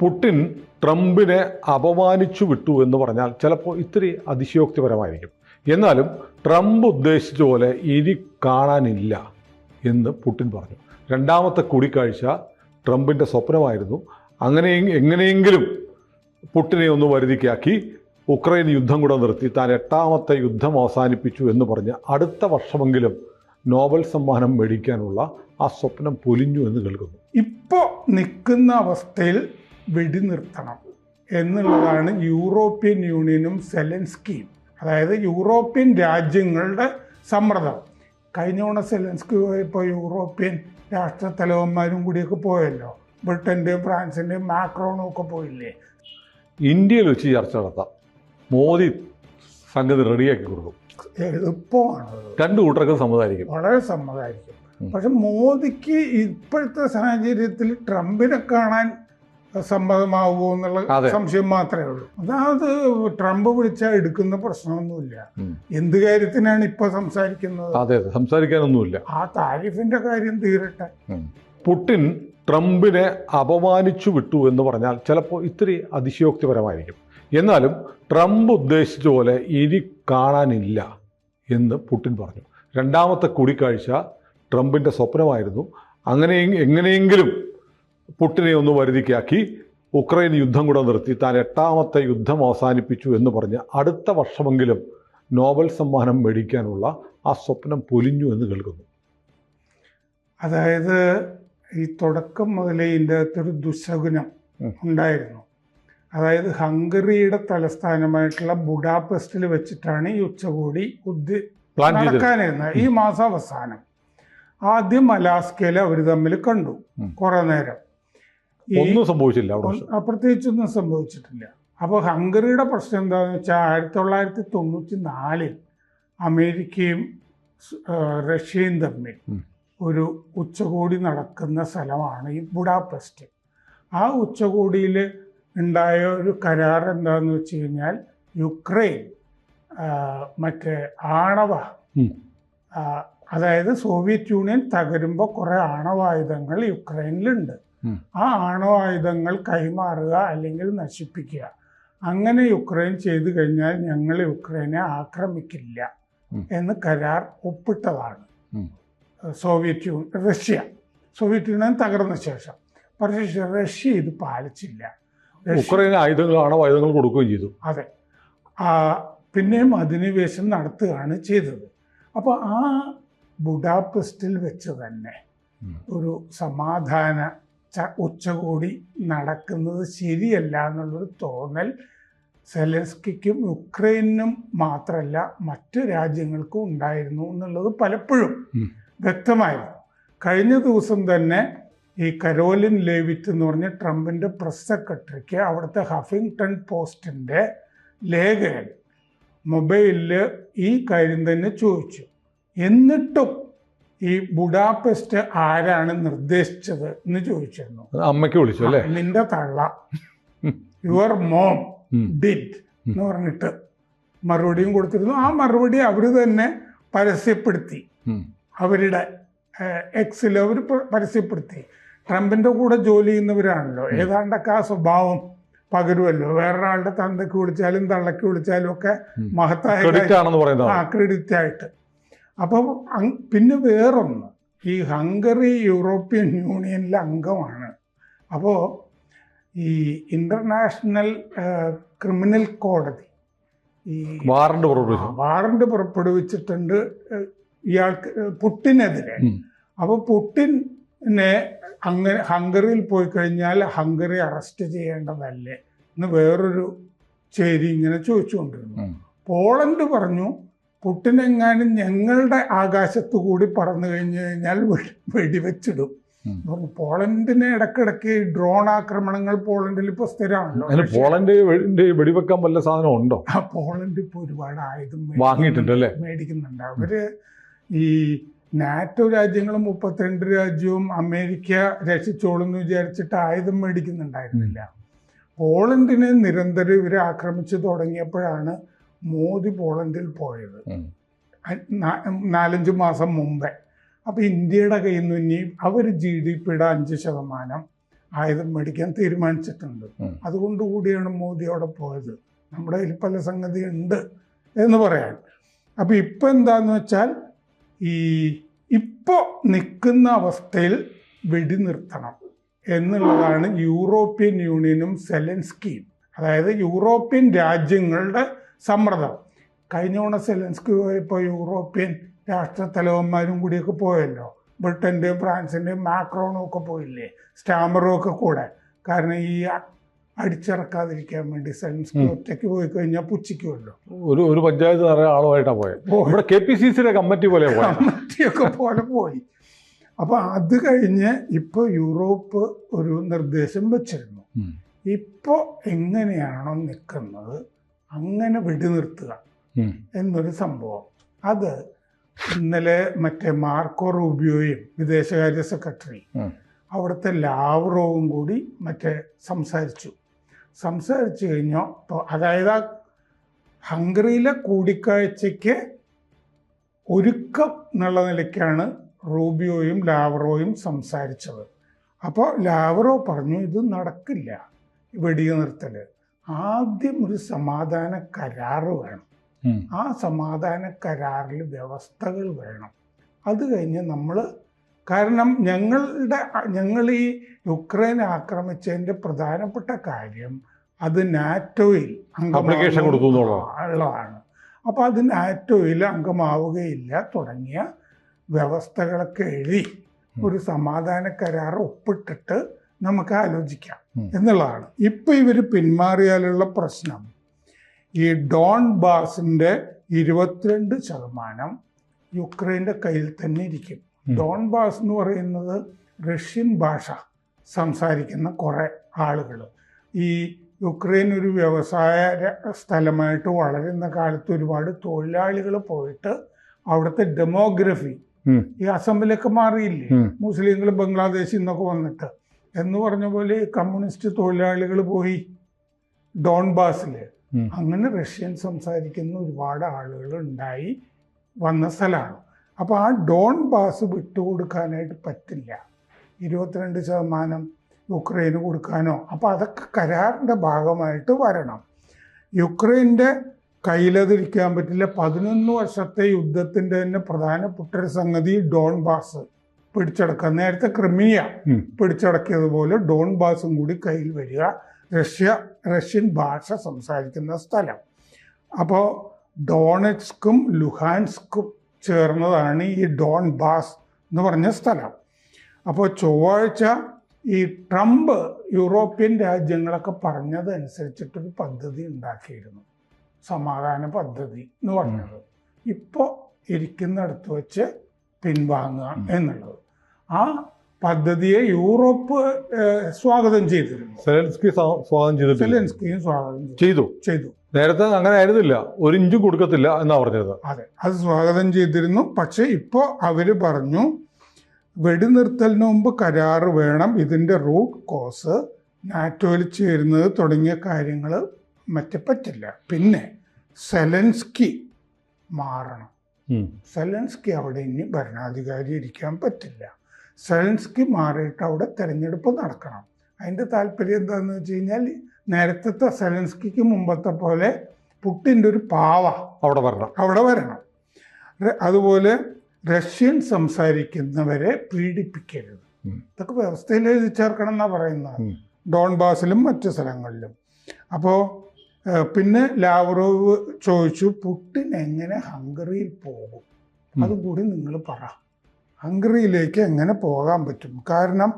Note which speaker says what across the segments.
Speaker 1: Putin ട്രംപിനെ അപമാനിച്ചു വിട്ടു എന്ന് പറഞ്ഞാൽ ചിലപ്പോൾ ഇത്തിരി അതിശയോക്തിപരമായിരിക്കും. എന്നാലും ട്രംപ് ഉദ്ദേശിച്ച പോലെ ഇനി കാണാനില്ല എന്ന് പുടിൻ പറഞ്ഞു. രണ്ടാമത്തെ കൂടിക്കാഴ്ച ട്രംപിന്റെ സ്വപ്നമായിരുന്നു. അങ്ങനെ എങ്ങനെയെങ്കിലും പുട്ടിനെ ഒന്ന് വരുതിക്കാക്കി ഉക്രൈൻ യുദ്ധം കൂടെ നിർത്തി. താൻ എട്ടാമത്തെ യുദ്ധം അവസാനിപ്പിച്ചു എന്ന് പറഞ്ഞ് അടുത്ത വർഷമെങ്കിലും നോബൽ സമ്മാനം മേടിക്കാനുള്ള ആ സ്വപ്നം പൊലിഞ്ഞു എന്ന് കേൾക്കുന്നു.
Speaker 2: ഇപ്പോൾ നിൽക്കുന്ന അവസ്ഥയിൽ വെടിനിർത്തണം എന്നുള്ളതാണ് യൂറോപ്യൻ യൂണിയനും സെലൻസ്കിയും അതായത് യൂറോപ്യൻ രാജ്യങ്ങളുടെ സമ്മർദ്ദം. കഴിഞ്ഞ തവണ സെലൻസ്കി പോയപ്പോൾ യൂറോപ്യൻ രാഷ്ട്രത്തലവന്മാരും കൂടിയൊക്കെ പോയല്ലോ. ബ്രിട്ടന്റെയും ഫ്രാൻസിന്റെയും മാക്രോണും ഒക്കെ പോയില്ലേ.
Speaker 1: ഇന്ത്യയിൽ വെച്ച് ചർച്ച നടത്താം. മോദി സംഗതി റെഡിയാക്കി കൊടുക്കും.
Speaker 2: എളുപ്പമാണ്.
Speaker 1: രണ്ടു കൂട്ടർക്കും സമ്മതമായിരിക്കും
Speaker 2: വളരെ സമ്മതമായിരിക്കും പക്ഷെ മോദിക്ക് ഇപ്പോഴത്തെ സാഹചര്യത്തിൽ ട്രംപിനെ കാണാൻ സമ്മതമാവുമോ എന്നുള്ള സംശയം മാത്രമേ ഉള്ളൂ. അതായത് ട്രംപ് വിളിച്ചാൽ എടുക്കുന്ന പ്രശ്നമൊന്നുമില്ല. എന്ത് കാര്യത്തിനാണ് ഇപ്പൊ സംസാരിക്കുന്നത്?
Speaker 1: അതെ അതെ. സംസാരിക്കാനൊന്നുമില്ല.
Speaker 2: ആ താരിഫിന്റെ കാര്യം തീരട്ടെ.
Speaker 1: പുട്ടിൻ ട്രംപിനെ അപമാനിച്ചു വിട്ടു എന്ന് പറഞ്ഞാൽ ചിലപ്പോൾ ഇത്തിരി അതിശയോക്തിപരമായിരിക്കും. എന്നാലും ട്രംപ് ഉദ്ദേശിച്ച പോലെ ഇനി കാണാനില്ല എന്ന് പുട്ടിൻ പറഞ്ഞു. രണ്ടാമത്തെ കൂടിക്കാഴ്ച ട്രംപിന്റെ സ്വപ്നമായിരുന്നു. അങ്ങനെ എങ്ങനെയെങ്കിലും പുട്ടിനെ ഒന്ന് വരുതിക്കാക്കി ഉക്രൈൻ യുദ്ധം കൂടെ നിർത്തി. താൻ എട്ടാമത്തെ യുദ്ധം അവസാനിപ്പിച്ചു എന്ന് പറഞ്ഞ് അടുത്ത വർഷമെങ്കിലും നോബൽ സമ്മാനം മേടിക്കാനുള്ള ആ സ്വപ്നം പൊലിഞ്ഞു എന്ന് കേൾക്കുന്നു.
Speaker 2: അതായത് ഈ തുടക്കം മുതലേ ഇതിന്റെ അകത്തൊരു ദുശകുനം ഉണ്ടായിരുന്നു. അതായത് ഹംഗറിയുടെ തലസ്ഥാനമായിട്ടുള്ള ബുഡാപെസ്റ്റിൽ വെച്ചിട്ടാണ് ഈ ഉച്ചകോടി ഉദ്ദേ നടക്കാനിരുന്നത്. ഈ മാസാവസാനം. ആദ്യം അലാസ്കയിൽ അവർ തമ്മിൽ കണ്ടു. കുറേ നേരം.
Speaker 1: ഒന്നും സംഭവിച്ചില്ല
Speaker 2: പ്രത്യേകിച്ചൊന്നും സംഭവിച്ചിട്ടില്ല. അപ്പോൾ ഹംഗറിയുടെ പ്രശ്നം എന്താണെന്ന് വെച്ചാൽ ആയിരത്തി തൊള്ളായിരത്തി തൊണ്ണൂറ്റി നാലിൽ അമേരിക്കയും റഷ്യയും തമ്മിൽ ഒരു ഉച്ചകോടി നടക്കുന്ന സ്ഥലമാണ് ഈ ബുഡാപെസ്റ്റ്. ആ ഉച്ചകോടിയിൽ ഉണ്ടായ ഒരു കരാർ എന്താണെന്ന് വെച്ച് കഴിഞ്ഞാൽ യുക്രൈൻ മറ്റേ ആണവ അതായത് സോവിയറ്റ് യൂണിയൻ തകരുമ്പോൾ കുറേ ആണവായുധങ്ങൾ യുക്രൈനിലുണ്ട്. ആ ആണവായുധങ്ങൾ കൈമാറുക അല്ലെങ്കിൽ നശിപ്പിക്കുക. അങ്ങനെ യുക്രൈൻ ചെയ്തു കഴിഞ്ഞാൽ ഞങ്ങൾ യുക്രൈനെ ആക്രമിക്കില്ല എന്ന് കരാർ ഒപ്പിട്ടതാണ്. Soviet Union Russia. Soviet Union തകർന്ന ശേഷം. പക്ഷേ റഷ്യ ഇത് പാലിച്ചില്ല.
Speaker 1: ഉക്രൈന് ആയുധങ്ങൾ ആയുധങ്ങൾ കൊടുക്കുകയും ചെയ്തു.
Speaker 2: അതെ. പിന്നെയും അധിനിവേശം നടത്തുകയാണ് ചെയ്തത്. അപ്പോൾ ആ ബുഡാപെസ്റ്റിൽ വെച്ച് തന്നെ ഒരു സമാധാന ഉച്ചകോടി നടക്കുന്നത് ശരിയല്ല എന്നുള്ളൊരു തോന്നൽ സെലൻസ്കിക്കും യുക്രൈനും മാത്രമല്ല മറ്റു രാജ്യങ്ങൾക്കും ഉണ്ടായിരുന്നു എന്നുള്ളത് പലപ്പോഴും വ്യക്തമായിരുന്നു. കഴിഞ്ഞ ദിവസം തന്നെ ഈ കരോലിൻ ലേവിറ്റ് എന്ന് പറഞ്ഞ ട്രംപിന്റെ പ്രസ് സെക്രട്ടറിക്ക് അവിടുത്തെ ഹഫിംഗ്ടൺ പോസ്റ്റിന്റെ ലേഖകൻ മൊബൈലിൽ ഈ കാര്യം തന്നെ ചോദിച്ചു. എന്നിട്ടും ഈ ബുഡാപെസ്റ്റ് ആരാണ് നിർദ്ദേശിച്ചത് എന്ന് ചോദിച്ചിരുന്നു.
Speaker 1: അമ്മയ്ക്ക് വിളിച്ചു അല്ലേ?
Speaker 2: നിന്റെ തള്ള. Your mom. ഡിഡ് എന്ന് പറഞ്ഞിട്ട് മറുപടിയും കൊടുത്തിരുന്നു. ആ മറുപടി അവർ തന്നെ പരസ്യപ്പെടുത്തി. അവരുടെ എക്സിൽ അവർ പരസ്യപ്പെടുത്തി. ട്രംപിന്റെ കൂടെ ജോലി ചെയ്യുന്നവരാണല്ലോ. ഏതാണ്ടൊക്കെ ആ സ്വഭാവം പകരുമല്ലോ. വേറൊരാളുടെ തന്തയ്ക്ക് വിളിച്ചാലും തള്ളയ്ക്ക് വിളിച്ചാലും ഒക്കെ. മഹത്തായ ആ ക്രെഡിറ്റ് ആയിട്ട്. അപ്പം അങ് പിന്നെ വേറൊന്ന്. ഈ ഹംഗറി യൂറോപ്യൻ യൂണിയനിലെ അംഗമാണ്. അപ്പോൾ ഈ ഇന്റർനാഷണൽ ക്രിമിനൽ കോടതി ഈ
Speaker 1: വാറണ്ട്
Speaker 2: വാറണ്ട് പുറപ്പെടുവിച്ചിട്ടുണ്ട് ഇയാൾക്ക് പുട്ടിനെതിരെ. അപ്പോൾ പുട്ടിനെ അങ്ങനെ ഹംഗറിയിൽ പോയി കഴിഞ്ഞാൽ ഹംഗറി അറസ്റ്റ് ചെയ്യേണ്ടതല്ലേ എന്ന് വേറൊരു ചേരി ഇങ്ങനെ ചോദിച്ചുകൊണ്ടിരുന്നു. പോളണ്ട് പറഞ്ഞു പുട്ടിനെങ്ങാനും ഞങ്ങളുടെ ആകാശത്തു കൂടി പറന്നു കഴിഞ്ഞു കഴിഞ്ഞാൽ വെടി- വെടിവെച്ചിടും. പോളണ്ടിനെ ഇടക്കിടക്ക് ഡ്രോൺ ആക്രമണങ്ങൾ പോളണ്ടിൽ ഇപ്പോൾ സ്ഥിരമാണല്ലോ.
Speaker 1: പോളണ്ടിന്റെ പോളണ്ട് വെടിവെക്കാൻ വല്ല സാധനം ഉണ്ടോ?
Speaker 2: ആ പോളണ്ട് ഇപ്പോൾ ഒരുപാട് ആയുധം
Speaker 1: വാങ്ങിയിട്ടുണ്ട് അല്ലേ?
Speaker 2: മേടിക്കുന്നുണ്ട്. അവർ ഈ നാറ്റോ രാജ്യങ്ങളും മുപ്പത്തിരണ്ട് രാജ്യവും അമേരിക്ക രക്ഷിച്ചോളും എന്ന് വിചാരിച്ചിട്ട് ആയുധം മേടിക്കുന്നുണ്ടായിരുന്നില്ല. പോളണ്ടിനെ നിരന്തരം ഇവരെ ആക്രമിച്ചു തുടങ്ങിയപ്പോഴാണ് മോദി പോളണ്ടിൽ പോയത്. നാലഞ്ച് മാസം മുമ്പേ. അപ്പോൾ ഇന്ത്യയുടെ കയ്യിൽ നിന്ന് ഇനി അവർ ജി ഡി പിയുടെ അഞ്ച് ശതമാനം ആയുധം മേടിക്കാൻ തീരുമാനിച്ചിട്ടുണ്ട്. അതുകൊണ്ട് കൂടിയാണ് മോദി അവിടെ പോയത്. നമ്മുടെ കയ്യിൽ പല സംഗതി ഉണ്ട് എന്ന് പറയാൻ. അപ്പോൾ ഇപ്പം എന്താന്ന് വെച്ചാൽ ഈ ഇപ്പോൾ നിൽക്കുന്ന അവസ്ഥയിൽ വെടിനിർത്തണം എന്നുള്ളതാണ് യൂറോപ്യൻ യൂണിയനും സെലൻസ്കിയും. അതായത് യൂറോപ്യൻ രാജ്യങ്ങളുടെ സമ്മർദ്ദം. കഴിഞ്ഞ തവണ സെലൻസ്കി പോയപ്പോൾ യൂറോപ്യൻ രാഷ്ട്രത്തലവന്മാരും കൂടിയൊക്കെ പോയല്ലോ. ബ്രിട്ടന്റെയും ഫ്രാൻസിന്റെയും മാക്രോണും ഒക്കെ പോയില്ലേ? സ്റ്റാമറും ഒക്കെ കൂടെ. കാരണം ഈ അടിച്ചിറക്കാതിരിക്കാൻ വേണ്ടി സെലൻസ്കി. ഒറ്റയ്ക്ക് പോയി കഴിഞ്ഞാൽ പുച്ഛിക്കുമല്ലോ
Speaker 1: ഒരു ഒരു പഞ്ചായത്ത് നിറയെ ആളുമായിട്ടാണ് പോയത്
Speaker 2: പോയി.
Speaker 1: ഇവിടെ കെ പി സി സിയുടെ കമ്മിറ്റി പോലെ
Speaker 2: കമ്മിറ്റിയൊക്കെ പോലെ പോയി. അപ്പോൾ അത് കഴിഞ്ഞ് ഇപ്പോൾ യൂറോപ്പ് ഒരു നിർദ്ദേശം വെച്ചിരുന്നു.
Speaker 1: ഇപ്പോ
Speaker 2: ഇപ്പോൾ എങ്ങനെയാണോ നിൽക്കുന്നത് അങ്ങനെ വെടിനിർത്തുക. എന്നൊരു സംഭവം. അത് ഇന്നലെ മറ്റേ മാർക്കോ റൂബിയോയും വിദേശകാര്യ സെക്രട്ടറി. അവിടുത്തെ ലാവ്റോവും കൂടി മറ്റേ സംസാരിച്ചു. സംസാരിച്ചു കഴിഞ്ഞോ? അതായത് ആ ഹംഗറിയിലെ കൂടിക്കാഴ്ചയ്ക്ക് ഒരുക്കം എന്നുള്ള നിലയ്ക്കാണ് റൂബിയോയും ലാവറോയും സംസാരിച്ചത്. അപ്പോൾ ലാവറോ പറഞ്ഞു ഇത് നടക്കില്ല വെടിനിർത്തൽ ആദ്യം ഒരു സമാധാന കരാറ് വേണം. ആ സമാധാന കരാറിൽ വ്യവസ്ഥകൾ വേണം. അത് കഴിഞ്ഞ് നമ്മൾ കാരണം ഞങ്ങളുടെ ഞങ്ങൾ ഈ യുക്രൈൻ ആക്രമിച്ചതിന്റെ പ്രധാനപ്പെട്ട കാര്യം അത് നാറ്റോയിൽ
Speaker 1: അപ്ലിക്കേഷൻ.
Speaker 2: ഉള്ളതാണ്. അപ്പോൾ അത് നാറ്റോയിൽ അംഗമാവുകയില്ല. തുടങ്ങിയ വ്യവസ്ഥകളൊക്കെ എഴുതി ഒരു സമാധാന കരാർ ഒപ്പിട്ടിട്ട് നമുക്ക് ആലോചിക്കാം. എന്നുള്ളതാണ്. ഇപ്പം ഇവർ പിന്മാറിയാലുള്ള പ്രശ്നം. ഈ ഡോൺ ബാസിന്റെ ഇരുപത്തിരണ്ട് ശതമാനം യുക്രൈന്റെ കയ്യിൽ തന്നെ ഇരിക്കും. ഡോൺ ബാസ് എന്ന് പറയുന്നത് റഷ്യൻ ഭാഷ സംസാരിക്കുന്ന കുറേ ആളുകൾ ഈ യുക്രൈൻ ഒരു വ്യവസായ സ്ഥലമായിട്ട് വളരുന്ന കാലത്ത് ഒരുപാട് തൊഴിലാളികൾ പോയിട്ട് അവിടുത്തെ ഡെമോഗ്രഫി ഈ അസംബിലൊക്കെ മാറിയില്ലേ. മുസ്ലിങ്ങൾ ബംഗ്ലാദേശിൽ നിന്നൊക്കെ വന്നിട്ട്. എന്ന് പറഞ്ഞ പോലെ കമ്മ്യൂണിസ്റ്റ് തൊഴിലാളികൾ പോയി ഡോൺബാസിൽ. അങ്ങനെ റഷ്യൻ സംസാരിക്കുന്ന ഒരുപാട് ആളുകൾ ഉണ്ടായി വന്ന സ്ഥലമാണ് അപ്പോൾ ആ ഡോൺ ബാസ് വിട്ടുകൊടുക്കാനായിട്ട് പറ്റില്ല. ഇരുപത്തിരണ്ട് ശതമാനം യുക്രൈന് കൊടുക്കാനോ. അപ്പോൾ അതൊക്കെ കരാറിന്റെ ഭാഗമായിട്ട് വരണം. യുക്രൈന്റെ കയ്യിലതിരിക്കാൻ പറ്റില്ല. പതിനൊന്ന് വർഷത്തെ യുദ്ധത്തിന്റെ തന്നെ പ്രധാനപ്പെട്ട ഒരു സംഗതി ഡോൺ ബാസ് പിടിച്ചടക്കുക നേരത്തെ ക്രിമിയ പിടിച്ചടക്കിയതുപോലെ ഡോൺ ബാസും കൂടി കയ്യിൽ വരിക. റഷ്യ റഷ്യൻ ഭാഷ സംസാരിക്കുന്ന സ്ഥലം. അപ്പോൾ ഡോണറ്റ്സ്കും ലുഹാൻസ്കും ചേർന്നതാണ് ഈ ഡോൺ ബാസ് എന്ന് പറഞ്ഞ സ്ഥലം. അപ്പോൾ ചൊവ്വാഴ്ച ഈ ട്രംപ് യൂറോപ്യൻ രാജ്യങ്ങളൊക്കെ പറഞ്ഞതനുസരിച്ചിട്ടൊരു പദ്ധതി ഉണ്ടാക്കിയിരുന്നു. സമാധാന പദ്ധതി എന്ന് പറഞ്ഞത്. ഇപ്പോൾ ഇരിക്കുന്നിടത്ത് വെച്ച് പിൻവാങ്ങുക എന്നുള്ളത്. ആ പദ്ധതിയെ യൂറോപ്പ് സ്വാഗതം ചെയ്തിരുന്നു.
Speaker 1: സെലൻസ്കി സ്വാഗതം
Speaker 2: സെലൻസ്കിയും സ്വാഗതം ചെയ്തു.
Speaker 1: ചെയ്തു.
Speaker 2: ചെയ്തു.
Speaker 1: നേരത്തെ അങ്ങനെ ആയിരുന്നില്ല. ഒരു ഇഞ്ചും കൊടുക്കത്തില്ല എന്നാ പറഞ്ഞത്.
Speaker 2: അതെ. അത് സ്വാഗതം ചെയ്തിരുന്നു. പക്ഷെ ഇപ്പോ അവർ പറഞ്ഞു വെടിനിർത്തലിന് മുമ്പ് കരാറ് വേണം. ഇതിന്റെ റൂട്ട് കോസ് നാറ്റോയിൽ ചേരുന്നത് തുടങ്ങിയ കാര്യങ്ങൾ മറ്റേ പറ്റില്ല. പിന്നെ സെലൻസ്കി മാറണം. സെലൻസ്കി അവിടെ ഇനി ഭരണാധികാരി ഇരിക്കാൻ പറ്റില്ല. സെലൻസ്കി മാറിയിട്ട് അവിടെ തെരഞ്ഞെടുപ്പ് നടക്കണം. അതിന്റെ താല്പര്യം എന്താണെന്ന് വെച്ച് കഴിഞ്ഞാൽ നേരത്തെ സെലൻസ്കിക്ക് മുമ്പത്തെ പോലെ പുട്ടിന്റെ ഒരു പാവ
Speaker 1: അവിടെ വരണം.
Speaker 2: അവിടെ വരണം. അതുപോലെ റഷ്യൻ സംസാരിക്കുന്നവരെ പീഡിപ്പിക്കരുത്. ഇതൊക്കെ വ്യവസ്ഥയിൽ എഴുതി ചേർക്കണം എന്നാണ് പറയുന്നത്.
Speaker 1: ഡോൺബാസിലും
Speaker 2: ഡോൺ ബാസിലും മറ്റു സ്ഥലങ്ങളിലും. അപ്പോൾ പിന്നെ ലാവറോവ് ചോദിച്ചു പുട്ടിൻ എങ്ങനെ ഹംഗറിയിൽ പോകും?
Speaker 1: അതുകൂടി
Speaker 2: അതും കൂടി നിങ്ങൾ പറ. ഹംഗറിയിലേക്ക് എങ്ങനെ പോകാൻ പറ്റും? കാരണം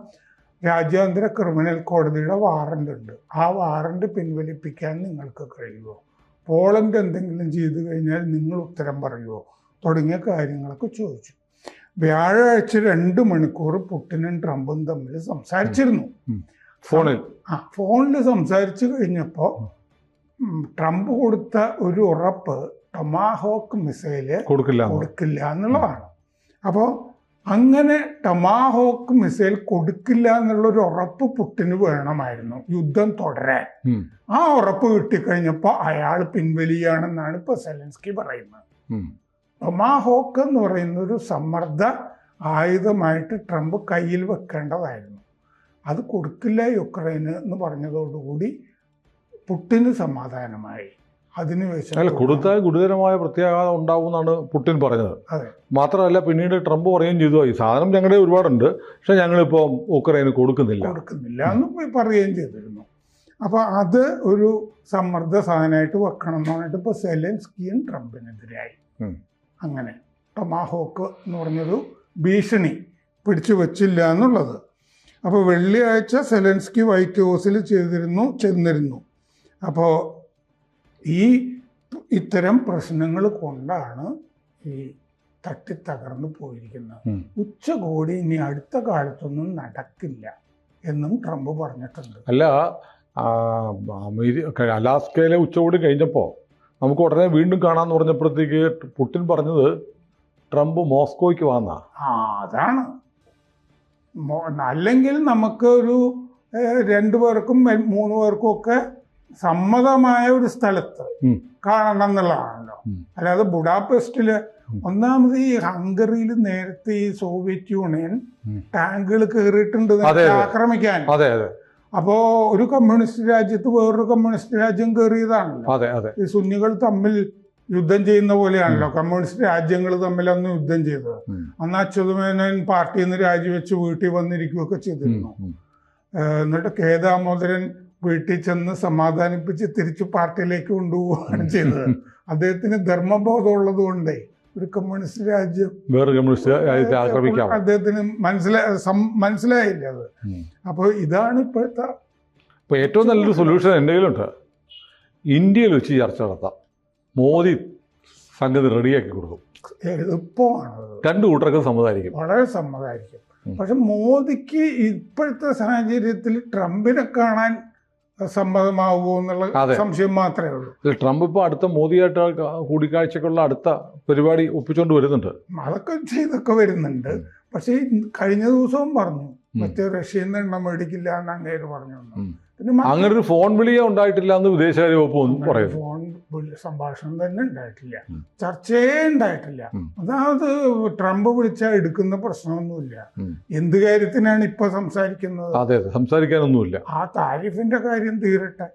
Speaker 2: രാജ്യാന്തര ക്രിമിനൽ കോടതിയുടെ വാറണ്ട് ഉണ്ട്. ആ വാറണ്ട് പിൻവലിപ്പിക്കാൻ നിങ്ങൾക്ക് കഴിയുമോ? പോളണ്ട് എന്തെങ്കിലും ചെയ്തു കഴിഞ്ഞാൽ നിങ്ങൾ ഉത്തരം പറയുമോ തുടങ്ങിയ കാര്യങ്ങളൊക്കെ ചോദിച്ചു. വ്യാഴാഴ്ച രണ്ട് മണിക്കൂർ പുട്ടിനും ട്രംപും തമ്മിൽ സംസാരിച്ചിരുന്നു.
Speaker 1: ഫോണിൽ.
Speaker 2: ആ ഫോണിൽ സംസാരിച്ചു കഴിഞ്ഞപ്പോൾ ട്രംപ് കൊടുത്ത ഒരു ഉറപ്പ് ടൊമാഹോക്ക് മിസൈൽ
Speaker 1: കൊടുക്കില്ല.
Speaker 2: കൊടുക്കില്ല എന്നുള്ളതാണ്. അപ്പോൾ അങ്ങനെ ടമാഹോക്ക് മിസൈൽ കൊടുക്കില്ല എന്നുള്ള ഒരു ഉറപ്പ് പുട്ടിന് വേണമായിരുന്നു. യുദ്ധം തുടരാൻ. ആ ഉറപ്പ് കിട്ടിക്കഴിഞ്ഞപ്പോൾ അയാൾ പിൻവലിയാണെന്നാണ് ഇപ്പൊ സെലൻസ്കി പറയുന്നത്. ടൊമാഹോക്ക് എന്ന് പറയുന്ന ഒരു സമ്മർദ്ദ ആയുധമായിട്ട് ട്രംപ് കയ്യിൽ വെക്കേണ്ടതായിരുന്നു. അത് കൊടുക്കില്ല യുക്രൈന് എന്ന് പറഞ്ഞതോടുകൂടി പുട്ടിന് സമാധാനമായി.
Speaker 1: അല്ല
Speaker 2: വെച്ചാൽ
Speaker 1: കൊടുത്താൽ ഗുരുതരമായ പ്രത്യാഘാതം ഉണ്ടാവും എന്നാണ് പുട്ടിൻ പറഞ്ഞത്.
Speaker 2: അതെ.
Speaker 1: മാത്രമല്ല പിന്നീട് ട്രംപ് പറയുകയും ചെയ്തു. ഈ സാധനം ഞങ്ങളുടെ ഒരുപാടുണ്ട്. പക്ഷെ ഞങ്ങളിപ്പോൾ ഉക്രൈന് കൊടുക്കുന്നില്ല.
Speaker 2: കൊടുക്കുന്നില്ല എന്ന് പറയുകയും ചെയ്തിരുന്നു. അപ്പോൾ അത് ഒരു സമ്മർദ്ദ സാധനമായിട്ട് വെക്കണം എന്നാണിട്ട് ഇപ്പോൾ ഇപ്പൊ സെലൻസ്കിയും ട്രംപിനെതിരായി. അങ്ങനെ. ടൊമാഹോക്ക് എന്ന് പറഞ്ഞൊരു ഭീഷണി പിടിച്ചു വച്ചില്ല എന്നുള്ളത്. അപ്പോൾ വെള്ളിയാഴ്ച സെലൻസ്കി വൈറ്റ് ഹൗസിൽ ചെയ്തിരുന്നു ചെന്നിരുന്നു. അപ്പോൾ ഈ ഇത്തരം പ്രശ്നങ്ങൾ കൊണ്ടാണ് ഈ തട്ടിത്തകർന്നു പോയിരിക്കുന്നത്.
Speaker 1: ഉം.
Speaker 2: ഉച്ചകോടി ഇനി അടുത്ത കാലത്തൊന്നും നടക്കില്ല എന്നും ട്രംപ് പറഞ്ഞിട്ടുണ്ട്.
Speaker 1: അല്ല അലാസ്കയിലെ ഉച്ചകോടി കഴിഞ്ഞപ്പോൾ നമുക്ക് ഉടനെ വീണ്ടും കാണാമെന്ന് പറഞ്ഞപ്പോഴത്തേക്ക് പുട്ടിൻ പറഞ്ഞത് ട്രംപ് മോസ്കോയ്ക്ക് വന്ന.
Speaker 2: ആ അതാണ്. അല്ലെങ്കിൽ നമുക്ക് ഒരു രണ്ടു പേർക്കും മൂന്ന് പേർക്കും ഒക്കെ സമ്മതമായ ഒരു സ്ഥലത്ത്. കാണണം എന്നുള്ളതാണല്ലോ അല്ലാതെ
Speaker 1: ബുഡാപെസ്റ്റിൽ.
Speaker 2: ഒന്നാമത് ഈ ഹംഗറിയിൽ നേരത്തെ ഈ സോവിയറ്റ് യൂണിയൻ ടാങ്കുകൾ കയറിയിട്ടുണ്ട്. ആക്രമിക്കാൻ. അപ്പോ ഒരു കമ്മ്യൂണിസ്റ്റ് രാജ്യത്ത് വേറൊരു കമ്മ്യൂണിസ്റ്റ് രാജ്യം കയറിയതാണല്ലോ. ഈ സുന്നികൾ തമ്മിൽ യുദ്ധം ചെയ്യുന്ന പോലെയാണല്ലോ. കമ്മ്യൂണിസ്റ്റ് രാജ്യങ്ങൾ തമ്മിൽ അന്ന് യുദ്ധം ചെയ്തത്. അന്ന് അച്യുതമേനോൻ പാർട്ടിയിൽ നിന്ന് രാജിവെച്ച് വീട്ടിൽ വന്നിരിക്കുകയൊക്കെ ചെയ്തിരുന്നു. എന്നിട്ട് കെ ദാമോദരൻ വീട്ടിൽ ചെന്ന് സമാധാനിപ്പിച്ച് തിരിച്ചു പാർട്ടിയിലേക്ക് കൊണ്ടുപോവുകയാണ് ചെയ്തത്. അദ്ദേഹത്തിന് ധർമ്മബോധം ഉള്ളത് കൊണ്ടേ ഒരു കമ്മ്യൂണിസ്റ്റ് രാജ്യം
Speaker 1: വേറെ കമ്മ്യൂണിസ്റ്റ് രാജ്യത്തെ ആക്രമിക്കാം.
Speaker 2: അദ്ദേഹത്തിന് മനസ്സിലായി മനസ്സിലായില്ല അത്. അപ്പോൾ ഇതാണ് ഇപ്പോഴത്തെ
Speaker 1: ഇപ്പോൾ ഏറ്റവും നല്ലൊരു സൊല്യൂഷൻ എന്റെ കയ്യിലുണ്ട് ഇന്ത്യയിൽ വെച്ച് ചർച്ച നടത്താം. മോദി സംഗതി റെഡിയാക്കി കൊടുക്കും.
Speaker 2: എളുപ്പമാണ്
Speaker 1: രണ്ടു കൂട്ടർക്കും സമ്മതായിരിക്കും
Speaker 2: വളരെ
Speaker 1: സമ്മതായിരിക്കും
Speaker 2: പക്ഷെ മോദിക്ക് ഇപ്പോഴത്തെ സാഹചര്യത്തിൽ ട്രംപിനെ കാണാൻ സമ്മതമാവുമോ എന്നുള്ള സംശയം മാത്രമേ ഉള്ളൂ.
Speaker 1: ട്രംപ് ഇപ്പോൾ അടുത്ത മോദിയായിട്ട് കൂടിക്കാഴ്ചക്കുള്ള അടുത്ത പരിപാടി ഒപ്പിച്ചുകൊണ്ട് വരുന്നുണ്ട്.
Speaker 2: അതൊക്കെ ചെയ്തൊക്കെ വരുന്നുണ്ട്. പക്ഷേ കഴിഞ്ഞ ദിവസവും പറഞ്ഞു. മറ്റേ റഷ്യയിൽ നിന്ന് എണ്ണ മേടിക്കില്ല എന്ന് അങ്ങേര് പറഞ്ഞു പിന്നെ
Speaker 1: അങ്ങനെ ഒരു ഫോൺ വിളിയേ ഉണ്ടായിട്ടില്ല എന്ന് വിദേശകാര്യ വകുപ്പ് പറയുന്നു.
Speaker 2: സംഭാഷണം തന്നെ ഉണ്ടായിട്ടില്ല. ചർച്ചയേ ഉണ്ടായിട്ടില്ല. അതായത് ട്രംപ് വിളിച്ചാൽ എടുക്കുന്ന പ്രശ്നമൊന്നുമില്ല. എന്ത് കാര്യത്തിനാണ് ഇപ്പൊ സംസാരിക്കുന്നത്
Speaker 1: അതെ സംസാരിക്കാനൊന്നുമില്ല
Speaker 2: ആ താരിഫിന്റെ കാര്യം തീരട്ടെ.